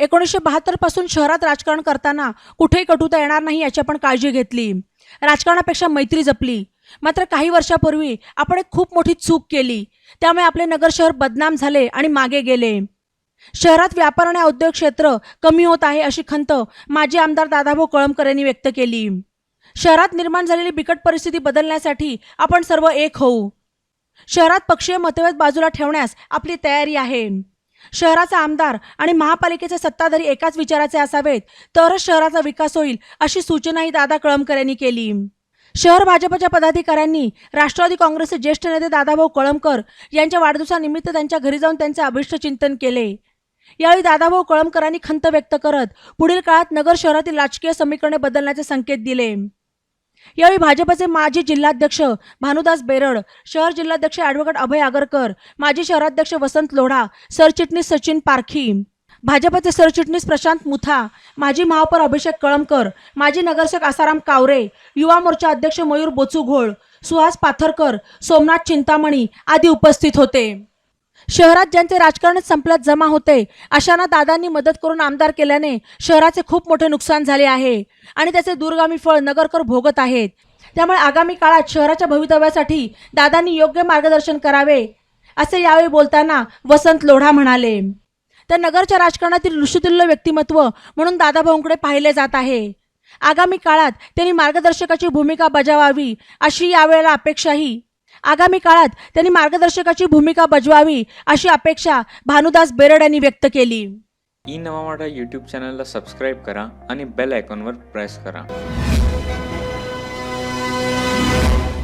एकोणीसशे बहात्तरपासून शहरात राजकारण करताना कुठेही कटुता येणार नाही याची आपण काळजी घेतली. राजकारणापेक्षा मैत्री जपली. मात्र काही वर्षापूर्वी आपण एक खूप मोठी चूक केली. त्यामुळे आपले नगर शहर बदनाम झाले आणि मागे गेले. शहरात व्यापार आणि औद्योग क्षेत्र कमी होत आहे अशी खंत माजी आमदार दादाभाऊ कळमकर यांनी व्यक्त केली. शहरात निर्माण झालेली बिकट परिस्थिती बदलण्यासाठी आपण सर्व एक होऊ. शहरात पक्षीय मतभेद बाजूला ठेवण्यास आपली तयारी आहे. शहराचा आमदार आणि महापालिकेचे सत्ताधारी एकाच विचाराचे असावेत तरच शहराचा विकास होईल अशी सूचनाही दादा कळमकर यांनी केली. शहर भाजपच्या पदाधिकाऱ्यांनी राष्ट्रवादी काँग्रेसचे ज्येष्ठ नेते दादाभाऊ कळमकर यांच्या वाढदिवसानिमित्त त्यांच्या घरी जाऊन त्यांचे अभिष्ट चिंतन केले. यावेळी दादाभाऊ कळमकरांनी खंत व्यक्त करत पुढील काळात नगर शहरातील राजकीय समीकरणे बदलण्याचे संकेत दिले. यावेळी भाजपचे माजी जिल्हाध्यक्ष भानुदास बेरड शहर जिल्हाध्यक्ष ॲडव्होकेट अभय आगरकर माजी शहराध्यक्ष वसंत लोढा सरचिटणीस सचिन पारखी. भाजपचे सरचिटणीस प्रशांत मुथा माजी महापौर अभिषेक कळमकर माजी नगरसेवक आसाराम कावरे युवा मोर्चा अध्यक्ष मयूर बोचुघोळ सुहास पाथरकर सोमनाथ चिंतामणी आदी उपस्थित होते. शहरात ज्यांचे राजकारणच संपल्यात जमा होते अशांना दादांनी मदत करून आमदार केल्याने शहराचे खूप मोठे नुकसान झाले आहे आणि त्याचे दूरगामी फळ नगरकर भोगत आहेत. त्यामुळे आगामी काळात शहराच्या भवितव्यासाठी दादांनी योग्य मार्गदर्शन करावे असे यावेळी बोलताना वसंत लोढा म्हणाले. तर नगरच्या राजकारणातील ऋषितुल्य व्यक्तिमत्व म्हणून दादाभाऊंकडे पाहिले जात आहे. आगामी काळात त्यांनी मार्गदर्शकाची भूमिका बजावावी अशी यावेळेला अपेक्षाही आगामी काळात त्यांनी मार्गदर्शकाची भूमिका बजवावी अशी अपेक्षा भानुदास बेरड यांनी व्यक्त केली. ई नवावाडा यूट्यूब चॅनलला सबस्क्राईब करा आणि बेल आयकॉनवर प्रेस करा.